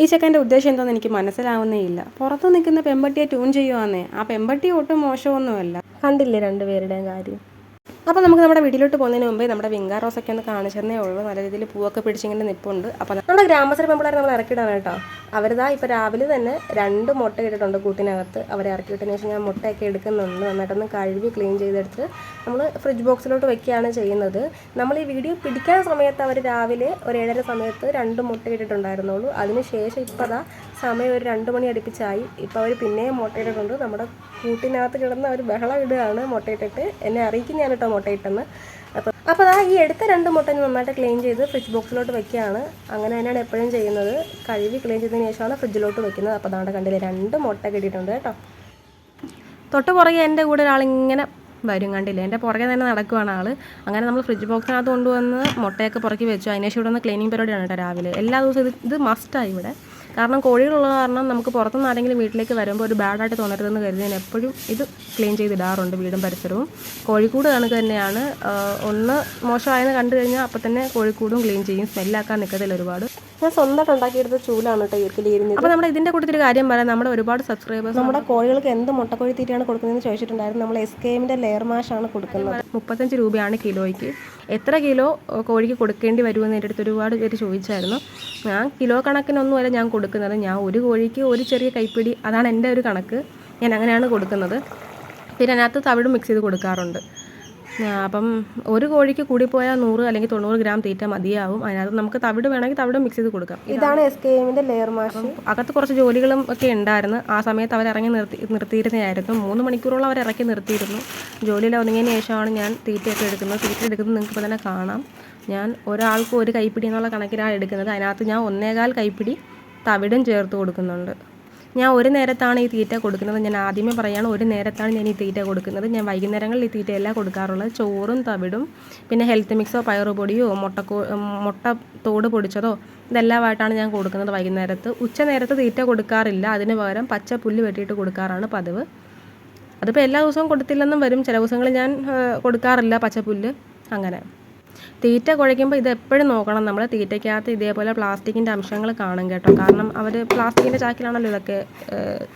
ഈ ചെക്കന്റെ ഉദ്ദേശം എന്താണെന്ന് എനിക്ക് മനസ്സിലാവുന്നേ ഇല്ല. പുറത്ത് നിൽക്കുന്ന പെമ്പട്ടിയെ ട്യൂൺ ചെയ്യുവാന്നേ. ആ പെമ്പട്ടി ഒട്ടും മോശമൊന്നുമല്ല. കണ്ടില്ലേ രണ്ടുപേരുടെയും കാര്യം? അപ്പോൾ നമുക്ക് നമ്മുടെ വീട്ടിലോട്ട് പോകുന്നതിന് മുമ്പേ നമ്മുടെ വിങ്കാ റോസൊക്കെ ഒന്ന് കാണിച്ചെന്നേ ഉള്ളൂ. നല്ല രീതിയിൽ പൂവൊക്കെ പിടിച്ചിങ്ങനെ നിപ്പുണ്ട്. അപ്പോൾ നമ്മുടെ ഗ്രാമസ്ഥര പെമ്പിളാരെ നമ്മൾ ഇറക്കിയിടാണ് കേട്ടോ. അവരിതാ ഇപ്പോൾ രാവിലെ തന്നെ രണ്ട് മുട്ട ഇട്ടിട്ടുണ്ട് കൂട്ടിനകത്ത്. അവരെ ഇറക്കിയിട്ടതിന് ശേഷം ഞാൻ മുട്ടയൊക്കെ എടുക്കുന്നുണ്ട്. നന്നായിട്ടൊന്ന് കഴുകി ക്ലീൻ ചെയ്തെടുത്ത് നമ്മൾ ഫ്രിഡ്ജ് ബോക്സിലോട്ട് വെക്കുകയാണ് ചെയ്യുന്നത്. നമ്മൾ ഈ വീഡിയോ പിടിക്കാൻ സമയത്ത് അവർ രാവിലെ ഒരു ഏഴര സമയത്ത് രണ്ട് മുട്ട ഇട്ടിട്ടുണ്ടായിരുന്നുള്ളൂ. അതിനുശേഷം ഇപ്പോൾ അതാ സമയം ഒരു രണ്ട് മണി അടുപ്പിച്ചായി. ഇപ്പോൾ അവർ പിന്നെയും മുട്ടയിട്ടിട്ടുണ്ട് നമ്മുടെ കൂട്ടിനകത്ത് കിടന്ന് അവർ ബഹളം ഇടുകയാണ് മുട്ടയിട്ടിട്ട് എന്നെ അറിയിക്കുന്നതാണ് കേട്ടോ മുട്ടയിട്ടെന്ന് അപ്പോൾ അപ്പോൾ അതാ ഈ എടുത്ത രണ്ട് മുട്ട നന്നായിട്ട് ക്ലീൻ ചെയ്ത് ഫ്രിഡ്ജ് ബോക്സിലോട്ട് വെക്കുകയാണ്. അങ്ങനെ തന്നെയാണ് എപ്പോഴും ചെയ്യുന്നത്. കഴുകി ക്ലീൻ ചെയ്തതിന് ശേഷമാണ് ഫ്രിഡ്ജിലോട്ട് വെക്കുന്നത്. അപ്പോൾ അതാണ്ട് കണ്ടില്ലേ രണ്ട് മുട്ട കിട്ടിയിട്ടുണ്ട് കേട്ടോ. തൊട്ട് പുറകെ എന്റെ കൂടെ ഒരാളിങ്ങനെ വരും കണ്ടില്ല എന്റെ പുറകെ തന്നെ നടക്കുവാണ് ആൾ അങ്ങനെ നമ്മൾ ഫ്രിഡ്ജ് ബോക്സിനകത്ത് കൊണ്ടുവന്ന് മുട്ടയൊക്കെ പുറക്കി വെച്ചു. അതിനുശേഷം ഇവിടെ നിന്ന് ക്ലീനിങ് പരിപാടിയാണ് കേട്ടോ രാവിലെ. എല്ലാ ദിവസവും ഇത് ഇത് മസ്റ്റായി ഇവിടെ. കാരണം കോഴികളുള്ളത് കാരണം നമുക്ക് പുറത്തുനിന്ന് ആരെങ്കിലും വീട്ടിലേക്ക് വരുമ്പോൾ ഒരു ബാഡായിട്ട് തോന്നരുതെന്ന് കരുതി ഞാൻ എപ്പോഴും ഇത് ക്ലീൻ ചെയ്തിടാറുണ്ട് വീടും പരിസരവും. കോഴിക്കൂട് കണക്ക് തന്നെയാണ്. ഒന്ന് മോശമായെന്ന് കണ്ടു കഴിഞ്ഞാൽ അപ്പം തന്നെ കോഴിക്കൂടും ക്ലീൻ ചെയ്യും. സ്മെല്ലാക്കാൻ നിൽക്കത്തില്ല ഒരുപാട്. ഞാൻ സ്വന്തമായിട്ട് ഉണ്ടാക്കിയെടുത്ത ചൂലാണ് കേട്ടോ ഈർക്കിലിരുന്നത് അപ്പോൾ നമ്മുടെ ഇതിന്റെ കൂട്ടത്തിൽ ഒരു കാര്യം പറയാം. നമ്മുടെ ഒരുപാട് സബ്സ്ക്രൈബേഴ്സ് നമ്മുടെ കോഴികൾക്ക് എന്ത് മുട്ടക്കോഴി തീറ്റയാണ് കൊടുക്കുന്നതെന്ന് ചോദിച്ചിട്ടുണ്ടായിരുന്നു. നമ്മൾ എസ് കെ എമ്മിന്റെ ലെയർ മാഷാണ് കൊടുക്കുന്നത്. മുപ്പത്തഞ്ച് രൂപയാണ് കിലോയ്ക്ക്. എത്ര കിലോ കോഴിക്ക് കൊടുക്കേണ്ടി വരുമെന്ന് എന്റെ അടുത്ത് ഒരുപാട് പേര് ചോദിച്ചായിരുന്നു. ഞാൻ കിലോ കണക്കിനൊന്നും അല്ല ഞാൻ കൊടുക്കുന്നത്. ഞാൻ ഒരു കോഴിക്ക് ഒരു ചെറിയ കൈപ്പിടി അതാണ് എന്റെ ഒരു കണക്ക്. ഞാൻ അങ്ങനെയാണ് കൊടുക്കുന്നത്. പിന്നെ അതിനകത്ത് തവിടും മിക്സ് ചെയ്ത് കൊടുക്കാറുണ്ട്. അപ്പം ഒരു കോഴിക്ക് കൂടിപ്പോയാൽ നൂറ് അല്ലെങ്കിൽ തൊണ്ണൂറ് ഗ്രാം തീറ്റ മതിയാവും. അതിനകത്ത് നമുക്ക് തവിട് വേണമെങ്കിൽ തവിട് മിക്സ് ചെയ്ത് കൊടുക്കാം. ഇതാണ് എസ് കെ എമ്മിന്റെ ലെയർ മാഷ് അകത്ത് കുറച്ച് ജോലികളും ഒക്കെ ഉണ്ടായിരുന്നു. ആ സമയത്ത് അവർ ഇറങ്ങി നിർത്തി നിർത്തിയിരുന്നതായിരുന്നു. മൂന്ന് മണിക്കൂറോളം അവർ ഇറക്കി നിർത്തിയിരുന്നു. ജോലിയിൽ ഒതുങ്ങിയതിന് ശേഷമാണ് ഞാൻ തീറ്റയൊക്കെ എടുക്കുന്നത്. തീറ്റ എടുക്കുന്നത് നിങ്ങൾക്ക് ഇപ്പോൾ തന്നെ കാണാം. ഞാൻ ഒരാൾക്ക് ഒരു കൈപ്പിടി എന്നുള്ള കണക്കിലാണ് എടുക്കുന്നത്. അതിനകത്ത് ഞാൻ ഒന്നേകാൽ കൈപ്പിടി തവിടും ചേർത്ത് കൊടുക്കുന്നുണ്ട്. ഞാൻ ഒരു നേരത്താണ് ഈ തീറ്റ കൊടുക്കുന്നത്. ഞാൻ ആദ്യമേ പറയുകയാണ് ഒരു നേരത്താണ് ഞാൻ ഈ തീറ്റ കൊടുക്കുന്നത്. ഞാൻ വൈകുന്നേരങ്ങളിൽ ഈ തീറ്റയെല്ലാം കൊടുക്കാറുള്ളത്. ചോറും തവിടും പിന്നെ ഹെൽത്ത് മിക്സോ പയറുപൊടിയോ മുട്ടക്കോ മുട്ട തോട് പൊടിച്ചതോ ഇതെല്ലാമായിട്ടാണ് ഞാൻ കൊടുക്കുന്നത് വൈകുന്നേരത്ത്. ഉച്ച നേരത്ത് തീറ്റ കൊടുക്കാറില്ല. അതിന് പകരം പച്ച പുല്ല് വെട്ടിയിട്ട് കൊടുക്കാറാണ് പതിവ്. അതിപ്പോൾ എല്ലാ ദിവസവും കൊടുത്തില്ലെന്നും വരും. ചില ദിവസങ്ങളിൽ ഞാൻ കൊടുക്കാറില്ല പച്ചപ്പുല്ല് അങ്ങനെ. തീറ്റ കുഴയ്ക്കുമ്പോൾ ഇത് എപ്പോഴും നോക്കണം. നമ്മൾ തീറ്റയ്ക്കകത്ത് ഇതേപോലെ പ്ലാസ്റ്റിക്കിന്റെ അംശങ്ങൾ കാണും കേട്ടോ. കാരണം അവർ പ്ലാസ്റ്റിക്കിന്റെ ചാക്കിലാണല്ലോ ഇതൊക്കെ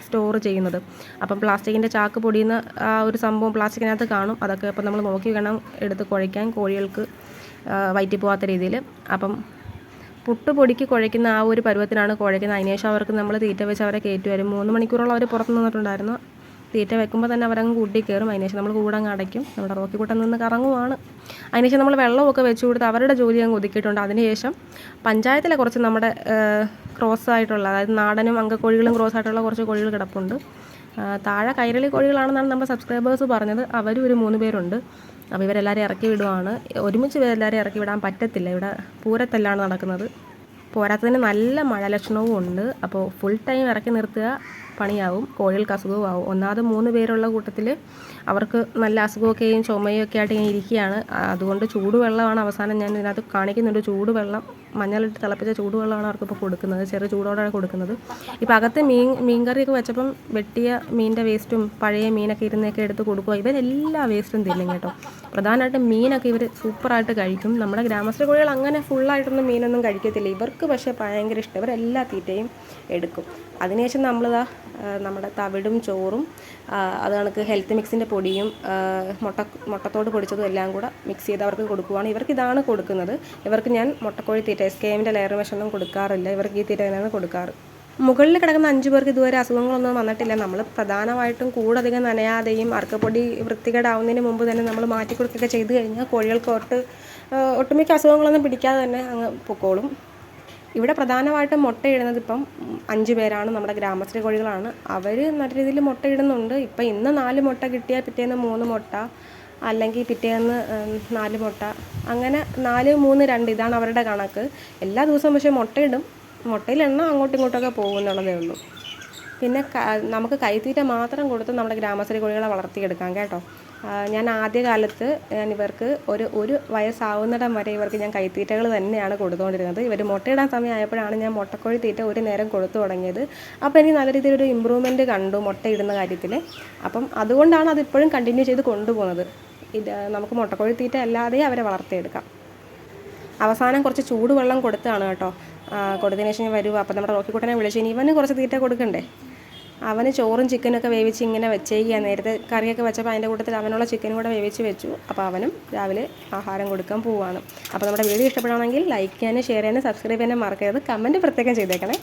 സ്റ്റോർ ചെയ്യുന്നത്. അപ്പം പ്ലാസ്റ്റിക്കിന്റെ ചാക്ക് പൊടിയുന്ന ആ ഒരു സംഭവം പ്ലാസ്റ്റിക്കിനകത്ത് കാണും. അതൊക്കെ അപ്പം നമ്മൾ നോക്കി വേണം എടുത്ത് കുഴയ്ക്കാൻ കോഴികൾക്ക് വയറ്റി വയറ്റിൽ പോകാത്ത രീതിയിൽ അപ്പം പുട്ട് പൊടിക്ക് കുഴയ്ക്കുന്ന ആ ഒരു പരുവത്തിനാണ് കുഴയ്ക്കുന്നത്. അതിനുശേഷം അവർക്ക് നമ്മൾ തീറ്റ വെച്ച് അവരെ കയറ്റി വരും. മൂന്ന് മണിക്കൂറോളം അവർ പുറത്ത് നിന്നിട്ടുണ്ടായിരുന്നു. തീറ്റ വെക്കുമ്പോൾ തന്നെ അവരങ്ങ് കൂട്ടി കയറും അതിനുശേഷം നമ്മൾ കൂടങ്ങ് അടയ്ക്കും. നമ്മുടെ റോക്കിക്കൂട്ടം നിന്ന് കറങ്ങുവാണ്. അതിനുശേഷം നമ്മൾ വെള്ളമൊക്കെ വെച്ച് കൊടുത്ത് അവരുടെ ജോലി അങ്ങ് ഒതുക്കിയിട്ടുണ്ട്. അതിനുശേഷം പഞ്ചായത്തിലെ കുറച്ച് നമ്മുടെ ക്രോസ് ആയിട്ടുള്ള അതായത് നാടനും അങ്കക്കോഴികളും ക്രോസ് ആയിട്ടുള്ള കുറച്ച് കോഴികൾ കിടപ്പുണ്ട്. താഴെ കൈരളി കോഴികളാണെന്നാണ് നമ്മുടെ സബ്സ്ക്രൈബേഴ്സ് പറഞ്ഞത്. അവരും ഒരു മൂന്ന് പേരുണ്ട്. അപ്പോൾ ഇവരെല്ലാവരും ഇറക്കി വിടുവാണ്. ഒരുമിച്ച് ഇവരെല്ലാവരും ഇറക്കി വിടാൻ പറ്റത്തില്ല. ഇവിടെ പൂരത്തെല്ലാണ് നടക്കുന്നത്. പോരാത്തതിന് നല്ല മഴ ലക്ഷണവും ഉണ്ട്. അപ്പോൾ ഫുൾ ടൈം ഇറക്കി നിർത്തുക പണിയാവും. കോഴികൾക്ക് അസുഖവും ആവും. ഒന്നാമത് മൂന്ന് പേരുള്ള കൂട്ടത്തിൽ അവർക്ക് നല്ല അസുഖമൊക്കെയും ഒക്കെ ആയിട്ട് ഇങ്ങനെ ഇരിക്കുകയാണ്. അതുകൊണ്ട് ചൂടുവെള്ളമാണ് അവസാനം ഞാൻ ഇതിനകത്ത് കാണിക്കുന്നുണ്ട്. ചൂടുവെള്ളം മഞ്ഞളിട്ട് തിളപ്പിച്ച ചൂടുവെള്ളമാണ് അവർക്കിപ്പോൾ കൊടുക്കുന്നത്. ചെറിയ ചൂടോടെ കൊടുക്കുന്നത്. ഇപ്പോൾ അകത്ത് മീൻ മീൻകറിയൊക്കെ വെച്ചപ്പം വെട്ടിയ മീനിന്റെ വേസ്റ്റും പഴയ മീനൊക്കെ ഇരുന്നൊക്കെ എടുത്ത് കൊടുക്കുക. ഇവരെല്ലാ വേസ്റ്റും തിന്നും കേട്ടോ. പ്രധാനമായിട്ടും മീനൊക്കെ ഇവർ സൂപ്പറായിട്ട് കഴിക്കും. നമ്മുടെ ഗ്രാമസ്ഥ കോഴികൾ അങ്ങനെ ഫുള്ളായിട്ടൊന്നും മീനൊന്നും കഴിക്കത്തില്ല. ഇവർക്ക് പക്ഷേ ഭയങ്കര ഇഷ്ടം. ഇവരെല്ലാ തീറ്റയും എടുക്കും. അതിനുശേഷം നമ്മളിതാ നമ്മുടെ തവിടും ചോറും അത് കണക്ക് ഹെൽത്ത് മിക്സിന്റെ പൊടിയും മുട്ട മുട്ടത്തോട് പൊടിച്ചതും എല്ലാം കൂടെ മിക്സ് ചെയ്ത് അവർക്ക് കൊടുക്കുവാണ്. ഇവർക്ക് ഇതാണ് കൊടുക്കുന്നത്. ഇവർക്ക് ഞാൻ മുട്ടക്കോഴി തീറ്റ എസ് കെ എമ്മിന്റെ ലെയർ മെഷൊന്നും കൊടുക്കാറില്ല. ഇവർക്ക് ഈ തീറ്റ തന്നെയാണ് കൊടുക്കാറ്. മുകളിൽ കിടക്കുന്ന അഞ്ച് പേർക്ക് ഇതുവരെ അസുഖങ്ങളൊന്നും വന്നിട്ടില്ല. നമ്മൾ പ്രധാനമായിട്ടും കൂടധികം നനയാതെയും അർക്കപ്പൊടി വൃത്തികേടാവുന്നതിന് മുമ്പ് തന്നെ നമ്മൾ മാറ്റി കൊടുക്കുകയൊക്കെ ചെയ്തു കഴിഞ്ഞാൽ കോഴികൾക്ക് ഒട്ട് ഒട്ടുമിക്ക അസുഖങ്ങളൊന്നും പിടിക്കാതെ തന്നെ അങ്ങ് പൊക്കോളും. ഇവിടെ പ്രധാനമായിട്ടും മുട്ടയിടുന്നത് ഇപ്പം അഞ്ച് പേരാണ്. നമ്മുടെ ഗ്രാമശ്രീ കോഴികളാണ്. അവർ നല്ല രീതിയിൽ മുട്ടയിടുന്നുണ്ട്. ഇപ്പം ഇന്ന് നാല് മുട്ട കിട്ടിയാൽ പിറ്റേന്ന് മൂന്ന് മുട്ട അല്ലെങ്കിൽ പിറ്റേന്ന് നാല് മുട്ട. അങ്ങനെ നാല് മൂന്ന് രണ്ട് ഇതാണ് അവരുടെ കണക്ക്. എല്ലാ ദിവസവും പക്ഷേ മുട്ടയിടും. മുട്ടയിൽ എണ്ണ അങ്ങോട്ടും ഇങ്ങോട്ടൊക്കെ പോകുന്നുള്ളതേ ഉള്ളൂ. പിന്നെ നമുക്ക് കൈത്തീറ്റ മാത്രം കൊടുത്ത് നമ്മുടെ ഗ്രാമശ്രീ കോഴികളെ വളർത്തിയെടുക്കാം കേട്ടോ. ഞാൻ ആദ്യകാലത്ത് ഞാൻ ഇവർക്ക് ഒരു ഒരു വയസ്സാവുന്നിടം വരെ ഇവർക്ക് ഞാൻ കൈത്തീറ്റകൾ തന്നെയാണ് കൊടുത്തുകൊണ്ടിരുന്നത് ഇവർ മുട്ടയിടാൻ സമയമായപ്പോഴാണ് ഞാൻ മുട്ടക്കോഴി തീറ്റ ഒരു നേരം കൊടുത്തു തുടങ്ങിയത്. അപ്പോൾ എനിക്ക് നല്ല രീതിയിലൊരു ഇമ്പ്രൂവ്മെന്റ് കണ്ടു മുട്ടയിടുന്ന കാര്യത്തിൽ. അപ്പം അതുകൊണ്ടാണ് അതിപ്പോഴും കണ്ടിന്യൂ ചെയ്ത് കൊണ്ടുപോകുന്നത്. ഇത് നമുക്ക് മുട്ടക്കോഴി തീറ്റ അല്ലാതെ അവരെ വളർത്തിയെടുക്കാം. അവസാനം കുറച്ച് ചൂടുവെള്ളം കൊടുത്താണ് കേട്ടോ. കൊടുത്തതിന് ശേഷം ഞാൻ വരുക അപ്പോൾ നമ്മുടെ റോക്കിക്കുട്ടനെ വിളിച്ചു. ഇനി ഇവന് കുറച്ച് തീറ്റ കൊടുക്കണ്ടേ? അവന് ചോറും ചിക്കനൊക്കെ വേവിച്ച് ഇങ്ങനെ വെച്ചേക്കുക നേരത്തെ കറിയൊക്കെ വെച്ചപ്പോൾ അതിന്റെ കൂട്ടത്തിൽ അവനുള്ള ചിക്കനും കൂടെ വേവിച്ച് വെച്ചു. അപ്പോൾ അവനും രാവിലെ ആഹാരം കൊടുക്കാൻ പോവാണ്. അപ്പോൾ നമ്മുടെ വീഡിയോ ഇഷ്ടപ്പെടുകയാണെങ്കിൽ ലൈക്ക് ചെയ്യാനും ഷെയർ ചെയ്യാനും സബ്സ്ക്രൈബ് ചെയ്യാനും മറക്കരുത്. കമന്റ് പ്രത്യേകം ചെയ്തേക്കണേ.